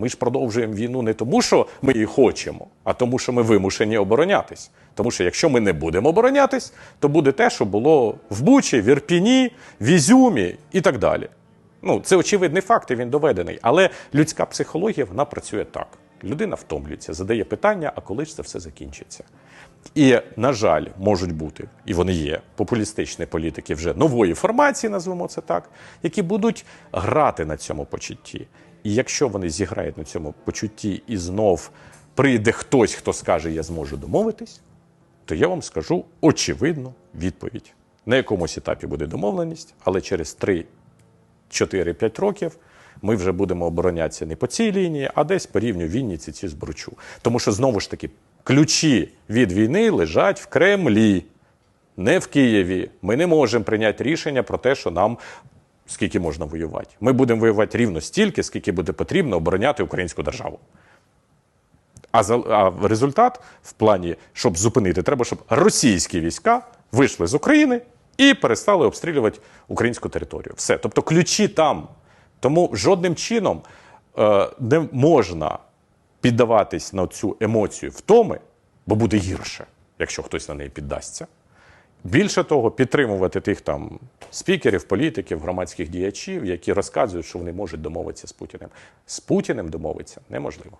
Ми ж продовжуємо війну не тому, що ми її хочемо, а тому, що ми вимушені оборонятись. Тому що якщо ми не будемо оборонятись, то буде те, що було в Бучі, в Ірпіні, в Ізюмі і так далі. Ну, це очевидний факт, і він доведений. Але людська психологія вона працює так. Людина втомлюється, задає питання, а коли ж це все закінчиться? І, на жаль, можуть бути, і вони є, популістичні політики вже нової формації, назвемо це так, які будуть грати на цьому почутті. І якщо вони зіграють на цьому почутті і знов прийде хтось, хто скаже, я зможу домовитись, то я вам скажу очевидну відповідь. На якомусь етапі буде домовленість, але через 3 4-5 років ми вже будемо оборонятися не по цій лінії, а десь по рівню Вінниці ці збручу. Тому що знову ж таки ключі від війни лежать в Кремлі, не в Києві. Ми не можемо прийняти рішення про те, що нам скільки можна воювати. Ми будемо воювати рівно стільки, скільки буде потрібно обороняти українську державу. А, за, а результат в плані, щоб зупинити, треба, щоб російські війська вийшли з України і перестали обстрілювати українську територію. Все. Тобто ключі там. Тому жодним чином е, не можна піддаватись на цю емоцію втоми, бо буде гірше, якщо хтось на неї піддасться. Більше того, підтримувати тих там спікерів, політиків, громадських діячів, які розказують, що вони можуть домовитися з Путіним. З Путіним домовитися неможливо.